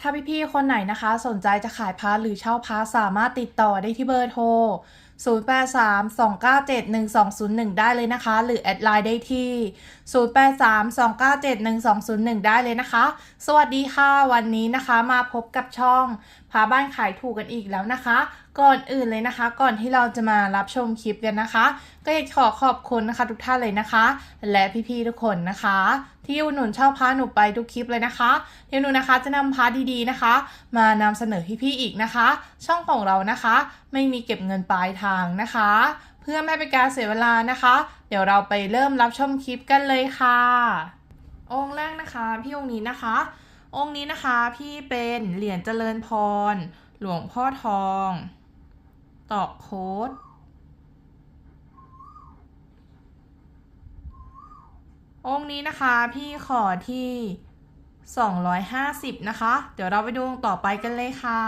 ถ้าพี่ๆคนไหนนะคะ สนใจจะขายพาร์ทหรือเช่าพาร์ทสามารถติดต่อได้ที่เบอร์โทร 0832971201 ได้เลยนะคะ หรือแอดไลน์ได้ที่ 0832971201 ได้เลยนะคะ สวัสดีค่ะ วันนี้นะคะมาพบกับช่องพาบ้านขายถูกกันอีกแล้วนะคะ ก่อนอื่นเลยนะคะ ก่อนที่เราจะมารับชมคลิปกันนะคะ ก็อยากขอขอบคุณนะคะ ทุกท่านเลยนะคะ และพี่ๆทุกคนนะคะ ที่อุดหนุนช่าพาหนูไปทุกคลิปเลยนะคะเดี๋ยวหนูนะคะจะนำพาดีๆนะคะ มานำเสนอพี่ๆอีกนะคะ ช่องของเรานะคะ ไม่มีเก็บเงินปลายทางนะคะ เพื่อไม่เป็นการเสียเวลานะคะ เดี๋ยวเราไปเริ่มรับชมคลิปกันเลยค่ะ องค์แรกนะคะ พี่องค์นี้นะคะ องค์นี้นะคะพี่เป็นเหรียญเจริญพร หลวงพ่อทอง ตอกโค้ดองค์นี้นะคะพี่ขอที่ 250 นะคะ เดี๋ยวเราไปดูองค์ต่อไปกันเลยค่ะ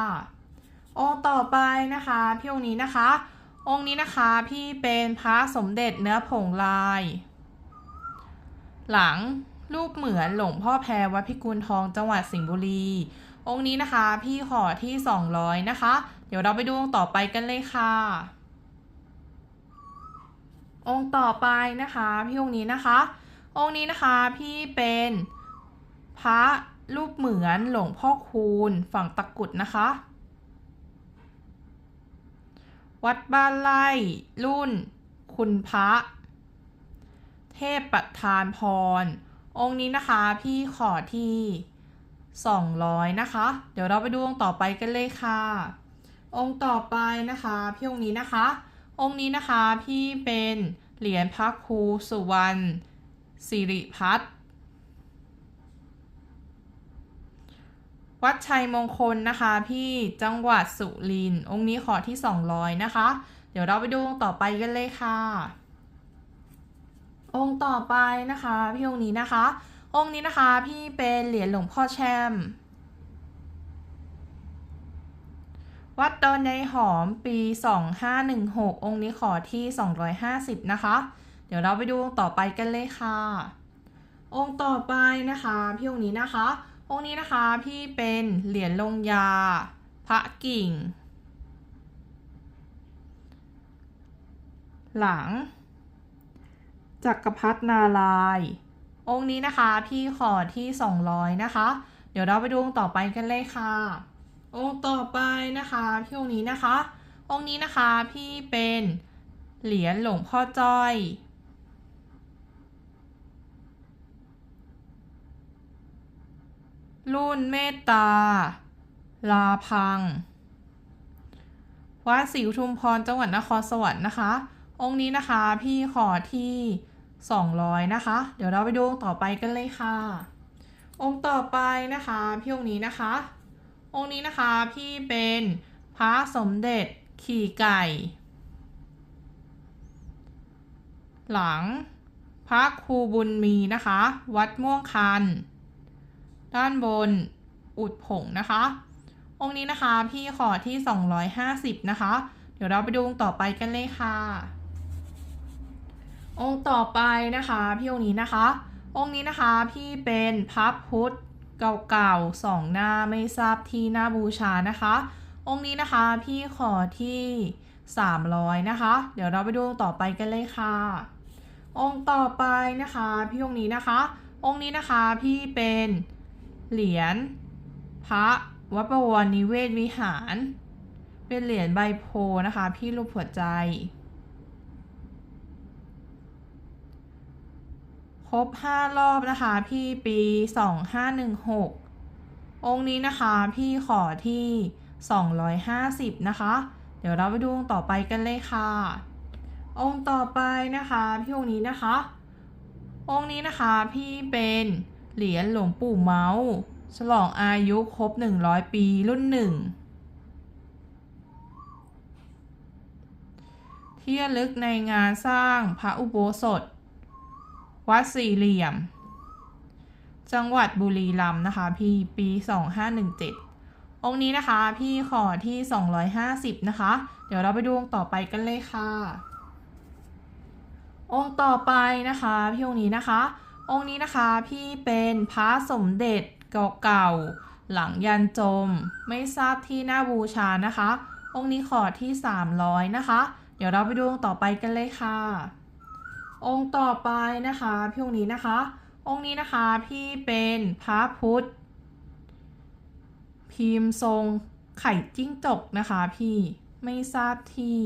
องค์ต่อไปนะคะพี่องค์นี้นะคะ องค์นี้นะคะพี่เป็นพระสมเด็จเนื้อผงลาย หลังรูปเหมือนหลวงพ่อแพรวัดพิกุลทองจังหวัดสิงห์บุรี องค์นี้นะคะ พี่ขอที่ 200 นะคะ เดี๋ยวเราไปดูองค์ต่อไปกันเลยค่ะ องค์ต่อไปนะคะ พี่องค์นี้นะคะ องค์นี้นะคะพี่เป็นพระรูปเหมือนหลวงพ่อคูณฝั่งตะกุดนะคะ วัดบ้านไร่รุ่น คุณพระ เทพประธานพร องค์นี้นะคะพี่ขอที่ 200 นะคะ เดี๋ยวเราไปดูองค์ต่อไปกันเลยค่ะ องค์ต่อไปนะคะพี่องค์นี้นะคะ องค์นี้นะคะพี่เป็นเหรียญพระครูสุวรรณสิริพัฒน์วัดชัยมงคลนะคะพี่จังหวัดสุรินทร์องค์นี้ขอที่ 200 นะคะ เดี๋ยวเราไปดูองค์ต่อไปกันเลยค่ะ องค์ต่อไปนะคะ พี่องค์นี้นะคะ องค์นี้นะคะพี่เป็นเหรียญหลวงพ่อแช่ม วัดดอนในหอมปี 2516 องค์นี้ขอที่ 250 นะคะ เดี๋ยวเราไปดูองค์ต่อไปกันเลยค่ะ องค์ต่อไปนะคะพี่องค์นี้นะคะ องค์นี้นะคะพี่เป็นเหรียญลงยา พระกิ่ง หลังจักรพรรดินารายณ์ องค์นี้นะคะ พี่ขอที่ 200 นะคะ เดี๋ยวเราไปดูองค์ต่อไปกันเลยค่ะ องค์ต่อไปนะคะ พี่องค์นี้นะคะ องค์นี้นะคะพี่เป็นเหรียญหลวงพ่อจ้อย รุ่นเมตตา ลาพังวัดศรีอุทุมพรจังหวัดนครสวรรค์นะคะ องค์นี้นะคะพี่ขอที่ 200 นะคะ เดี๋ยวเราไปดูองค์ต่อไปกันเลยค่ะ องค์ต่อไปนะคะพี่องค์นี้นะคะ องค์นี้นะคะพี่เป็นพระสมเด็จขี่ไก่ หลังพระครูบุญมีนะคะ วัดม่วงคัน ด้านบนอุดผงนะคะ องค์นี้นะคะพี่ขอที่ 250 นะคะ เดี๋ยวเราไปดูองค์ต่อไปกันเลยค่ะ องค์ต่อไปนะคะพี่องค์นี้นะคะ องค์นี้นะคะพี่เป็นพระพุทธเก่าๆสองหน้าไม่ทราบที่หน้าบูชานะคะ องค์นี้นะคะพี่ขอที่300นะคะ เดี๋ยวเราไปดูองค์ต่อไปกันเลยค่ะ องค์ต่อไปนะคะพี่องค์นี้นะคะ องค์นี้นะคะพี่เป็นเหรียญพระวัดประวรนิเวศวิหาร เป็นเหรียญใบโพนะคะ พี่รูปหัวใจ ครบ 5 รอบนะคะ พี่ปี 2516 องค์นี้นะคะพี่ขอที่ 250 นะคะ เดี๋ยวเราไปดูองค์ต่อไปกันเลยค่ะ องค์ต่อไปนะคะพี่องค์นี้นะคะ องค์นี้นะคะพี่เป็นเหรียญหลวงปู่เมาส์ฉลองอายุครบ 100 ปีรุ่นหนึ่งที่ระลึกในงานสร้างพระอุโบสถ วัดสี่เหลี่ยม จังหวัดบุรีรัมย์นะคะ พี่ปี 2517 องค์นี้นะคะ พี่ขอที่ 250 นะคะ เดี๋ยวเราไปดูองค์ต่อไปกันเลยค่ะ องค์ต่อไปนะคะ พี่องค์นี้นะคะ องค์นี้นะคะพี่เป็นพระสมเด็จเก่าๆหลังยันจม ไม่ทราบที่หน้าบูชานะคะ องค์นี้ขอที่ 300 นะคะ เดี๋ยวเราไปดูองค์ต่อไปกันเลยค่ะ องค์ต่อไปนะคะพี่องค์นี้นะคะ องค์นี้นะคะพี่เป็นพระพุทธ พิมพ์ทรงไข่จิ้งจกนะคะพี่ไม่ทราบที่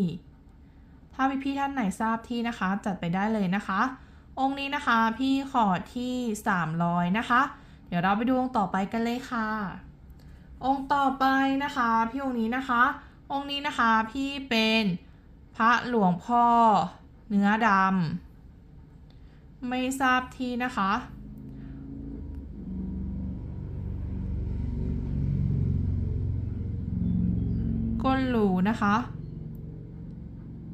ถ้าพี่พี่ท่านไหนทราบที่นะคะ จัดไปได้เลยนะคะ องค์นี้นะคะพี่ขอที่ 300 นะคะ เดี๋ยวเราไปดูองค์ต่อไปกันเลยค่ะ องค์ต่อไปนะคะพี่องค์นี้นะคะ องค์นี้นะคะพี่เป็นพระหลวงพ่อเนื้อดำ ไม่ทราบที่นะคะ ก้นหรูนะคะ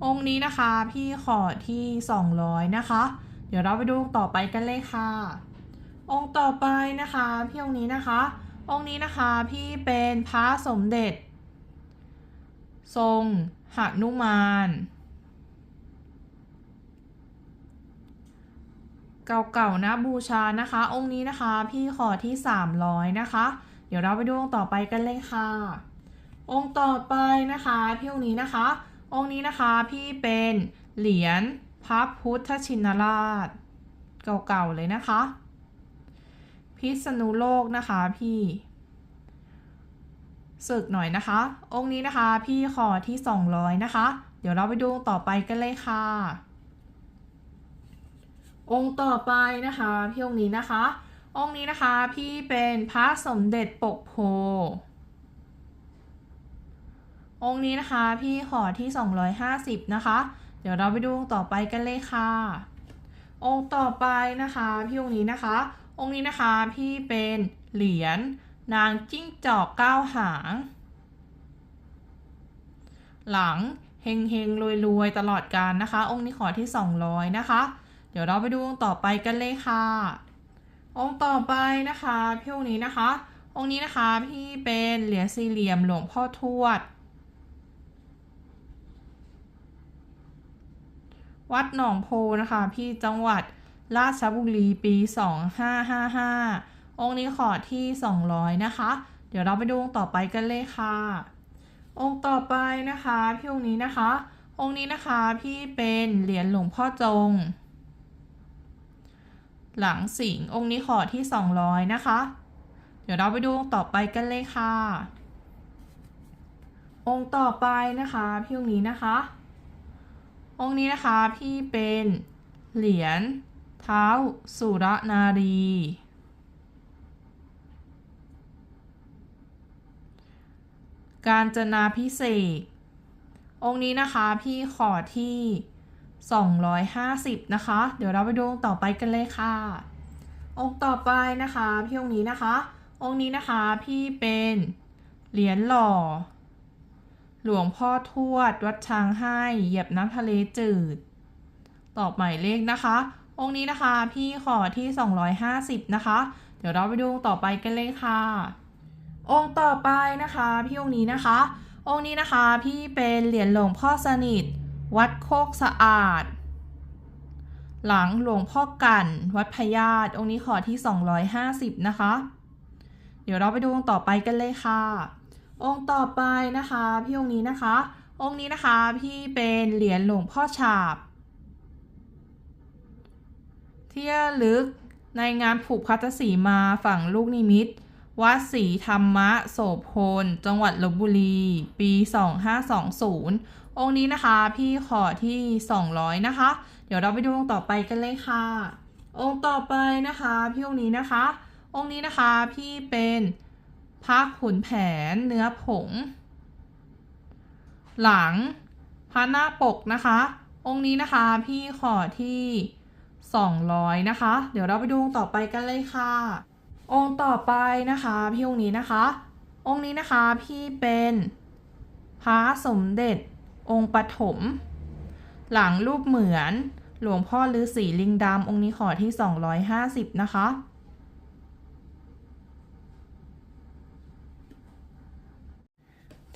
องค์นี้นะคะพี่ขอที่ 200 นะคะ เดี๋ยวเราไปดูต่อไปกันเลยค่ะ องค์ต่อไปนะคะพี่องค์นี้นะคะ องค์นี้นะคะพี่เป็นพระสมเด็จ ทรงหนุมาน เก่าๆนะบูชานะคะ องค์นี้นะคะ พี่ขอที่ 300 นะคะ เดี๋ยวเราไปดูองค์ต่อไปกันเลยค่ะ องค์ต่อไปนะคะพี่องค์นี้นะคะ องค์นี้นะคะพี่เป็นเหรียญพระพุทธชินราช เก่าๆเลยนะคะ พิษณุโลกนะคะพี่ศึกหน่อยนะคะ องค์นี้นะคะพี่ขอที่ 200 นะคะ เดี๋ยวเราไปดูองต่อไปกันเลยค่ะ องค์ต่อไปนะคะพี่องค์นี้นะคะ องค์นี้นะคะพี่เป็นพระสมเด็จปกโพ องค์นี้นะคะพี่ขอที่ 250 นะคะ เดี๋ยวเราไปดูองค์ต่อไปกันเลยค่ะ องค์ต่อไปนะคะพี่องค์นี้นะคะ องค์นี้นะคะพี่เป็นเหรียญนางจิ้งจอกเก้าหาง หลังเฮงเฮงรวยรวยตลอดการนะคะ องค์นี้ขอที่ 200 นะคะ เดี๋ยวเราไปดูองค์ต่อไปกันเลยค่ะ องค์ต่อไปนะคะพี่องค์นี้นะคะ องค์นี้นะคะพี่เป็นเหรียญสี่เหลี่ยมหลวงพ่อทวด วัดหนองโพนะคะพี่จังหวัดราชบุรีปี 2555 องค์นี้ขอที่ 200 นะคะ เดี๋ยวเราไปดูองค์ต่อไปกันเลยค่ะ องค์ต่อไปนะคะพี่องค์นี้นะคะ องค์นี้นะคะพี่เป็นเหรียญหลวงพ่อจง หลังสิงองค์นี้ขอที่ 200 นะคะ เดี๋ยวเราไปดูองค์ต่อไปกันเลยค่ะ องค์ต่อไปนะคะพี่องค์นี้นะคะ องค์นี้นะคะพี่เป็นเหรียญเท้าสุรนารีการจนาพิเศษ องค์นี้นะคะพี่ขอที่ 250 นะคะ เดี๋ยวเราไปดูองค์ต่อไปกันเลยค่ะ องค์ต่อไปนะคะพี่องค์นี้นะคะ องค์นี้นะคะพี่เป็นเหรียญหล่อ หลวงพ่อทวด วัดช้างให้เหยียบน้ำทะเลจืด ตอบหมายเลขนะคะ องค์นี้นะคะพี่ขอที่ 250 นะคะ เดี๋ยวเราไปดูองค์ต่อไปกันเลยค่ะ องค์ต่อไปนะคะ พี่องค์นี้นะคะ องค์นี้นะคะพี่เป็นเหรียญหลวงพ่อสนิท วัดโคกสะอาด หลังหลวงพ่อกัน วัดพญาตองค์นี้ขอที่ 250 นะคะ เดี๋ยวเราไปดูองค์ต่อไปกันเลยค่ะ องค์ต่อไปนะคะ พี่องค์นี้นะคะ องค์นี้นะคะพี่เป็นเหรียญหลวงพ่อฉาบ เที่ระลึกในงานผูกพัทสีมาฝั่งลูกนิมิต วัดศรีธรรมะโสพล จังหวัดลบบุรี ปี 2520 องค์นี้นะคะ พี่ขอที่ 200 นะคะ เดี๋ยวเราไปดูองค์ต่อไปกันเลยค่ะ องค์ต่อไปนะคะ พี่องค์นี้นะคะ องค์นี้นะคะพี่เป็นพระขุนแผนเนื้อผง หลังพระหน้าปกนะคะ องค์นี้นะคะพี่ขอที่ 200 นะคะ เดี๋ยวเราไปดูองค์ต่อไปกันเลยค่ะ องค์ต่อไปนะคะพี่องค์นี้นะคะ องค์นี้นะคะพี่เป็นพระสมเด็จ องค์ปฐมหลังรูปเหมือนหลวงพ่อฤาษีลิงดำองค์นี้ขอที่ 250 นะคะ